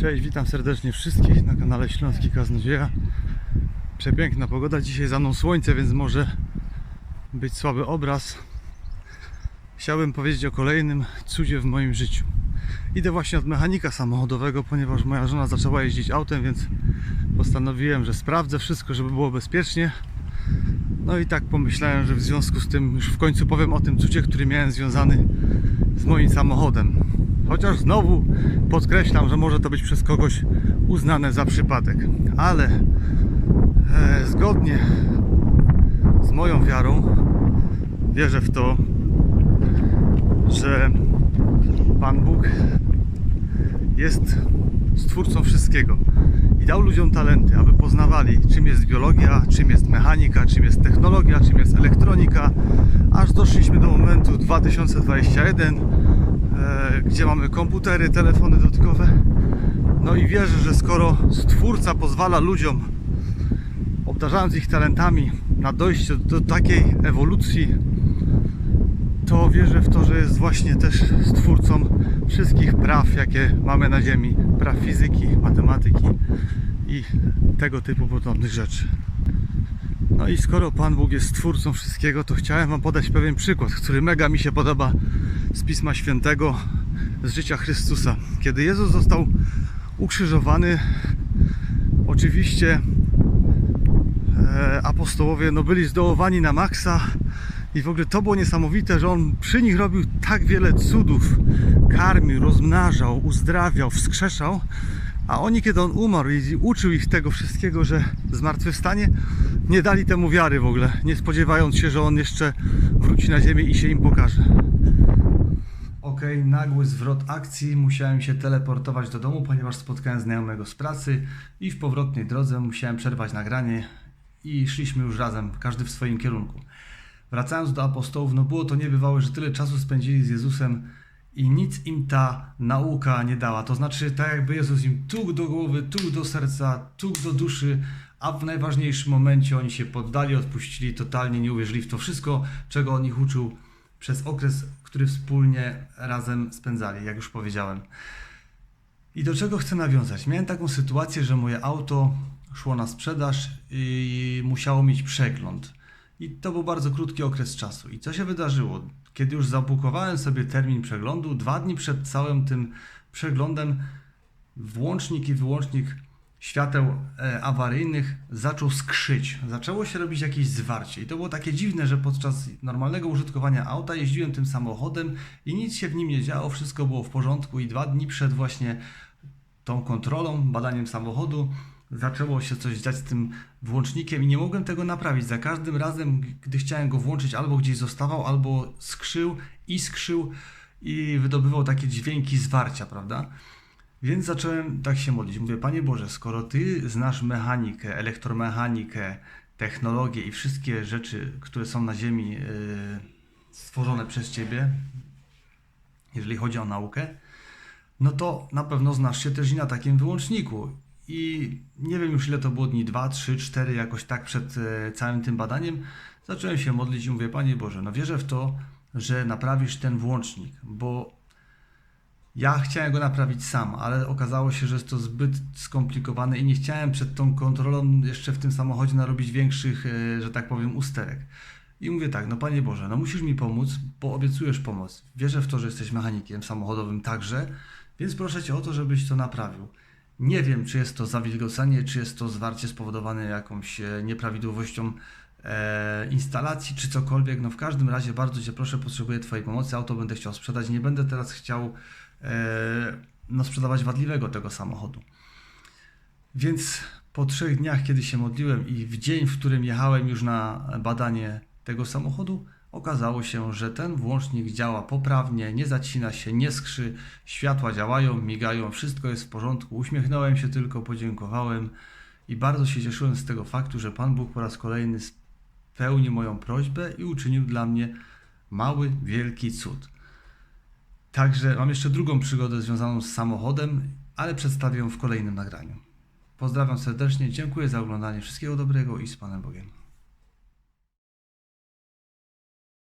Cześć, witam serdecznie wszystkich na kanale Śląski Kaznodzieja. Przepiękna pogoda, dzisiaj za mną słońce, więc może być słaby obraz. Chciałbym powiedzieć o kolejnym cudzie w moim życiu. Idę właśnie od mechanika samochodowego, ponieważ moja żona zaczęła jeździć autem, więc postanowiłem, że sprawdzę wszystko, żeby było bezpiecznie. No i tak pomyślałem, że w związku z tym już w końcu powiem o tym cudzie, który miałem związany z moim samochodem. Chociaż znowu podkreślam, że może to być przez kogoś uznane za przypadek, ale e, zgodnie z moją wiarą wierzę w to, że Pan Bóg jest stwórcą wszystkiego i dał ludziom talenty, aby poznawali, czym jest biologia, czym jest mechanika, czym jest technologia, czym jest elektronika, aż doszliśmy do momentu 2021, e, gdzie mamy komputery, telefony dotykowe. No i wierzę, że skoro Stwórca pozwala ludziom, obdarzając ich talentami, na dojście do takiej ewolucji, to wierzę w to, że jest właśnie też stwórcą wszystkich praw, jakie mamy na Ziemi. Praw fizyki, matematyki i tego typu podobnych rzeczy. No i skoro Pan Bóg jest stwórcą wszystkiego, to chciałem Wam podać pewien przykład, który mega mi się podoba z Pisma Świętego, z życia Chrystusa. Kiedy Jezus został ukrzyżowany, oczywiście e, apostołowie no, byli zdołowani na maksa i w ogóle to było niesamowite, że on przy nich robił tak wiele cudów. Karmił, rozmnażał, uzdrawiał, wskrzeszał. A oni, kiedy on umarł i uczył ich tego wszystkiego, że zmartwychwstanie, nie dali temu wiary w ogóle, nie spodziewając się, że on jeszcze wróci na ziemię i się im pokaże. Okej, nagły zwrot akcji. Musiałem się teleportować do domu, ponieważ spotkałem znajomego z pracy i w powrotnej drodze musiałem przerwać nagranie i szliśmy już razem, każdy w swoim kierunku. Wracając do apostołów, no było to niebywałe, że tyle czasu spędzili z Jezusem i nic im ta nauka nie dała. To znaczy, tak jakby Jezus im tukł do głowy, tukł do serca, tukł do duszy, a w najważniejszym momencie oni się poddali, odpuścili, totalnie nie uwierzyli w to wszystko, czego on ich uczył przez okres, który wspólnie razem spędzali, jak już powiedziałem. I do czego chcę nawiązać? Miałem taką sytuację, że moje auto szło na sprzedaż i musiało mieć przegląd. I to był bardzo krótki okres czasu. I co się wydarzyło? Kiedy już zabukowałem sobie termin przeglądu, dwa dni przed całym tym przeglądem, włącznik i wyłącznik świateł e, awaryjnych zaczął skrzyć. Zaczęło się robić jakieś zwarcie. I to było takie dziwne, że podczas normalnego użytkowania auta jeździłem tym samochodem i nic się w nim nie działo, wszystko było w porządku. I dwa dni przed właśnie tą kontrolą, badaniem samochodu, zaczęło się coś dziać z tym włącznikiem i nie mogłem tego naprawić. Za każdym razem, gdy chciałem go włączyć, albo gdzieś zostawał, albo skrzył, iskrzył i wydobywał takie dźwięki zwarcia, prawda? Więc zacząłem tak się modlić. Mówię, Panie Boże, skoro Ty znasz mechanikę, elektromechanikę, technologię i wszystkie rzeczy, które są na Ziemi yy, stworzone przez Ciebie, jeżeli chodzi o naukę, no to na pewno znasz się też i na takim wyłączniku. I nie wiem już ile to było dni, 2, 3, 4, jakoś tak przed e, całym tym badaniem, zacząłem się modlić i mówię, Panie Boże, no wierzę w to, że naprawisz ten włącznik, bo ja chciałem go naprawić sam, ale okazało się, że jest to zbyt skomplikowane i nie chciałem przed tą kontrolą jeszcze w tym samochodzie narobić większych, e, że tak powiem, usterek. I mówię tak, no Panie Boże, no musisz mi pomóc, bo obiecujesz pomoc. Wierzę w to, że jesteś mechanikiem samochodowym także, więc proszę Cię o to, żebyś to naprawił. Nie wiem, czy jest to zawilgocenie, czy jest to zwarcie spowodowane jakąś e, nieprawidłowością e, instalacji, czy cokolwiek. No w każdym razie bardzo Cię proszę, potrzebuję Twojej pomocy. Auto będę chciał sprzedać. Nie będę teraz chciał e, no, sprzedawać wadliwego tego samochodu. Więc po trzech dniach, kiedy się modliłem i w dzień, w którym jechałem już na badanie tego samochodu, okazało się, że ten włącznik działa poprawnie, nie zacina się, nie skrzy, światła działają, migają, wszystko jest w porządku. Uśmiechnąłem się tylko, podziękowałem i bardzo się cieszyłem z tego faktu, że Pan Bóg po raz kolejny spełnił moją prośbę i uczynił dla mnie mały, wielki cud. Także mam jeszcze drugą przygodę związaną z samochodem, ale przedstawię ją w kolejnym nagraniu. Pozdrawiam serdecznie, dziękuję za oglądanie, wszystkiego dobrego i z Panem Bogiem.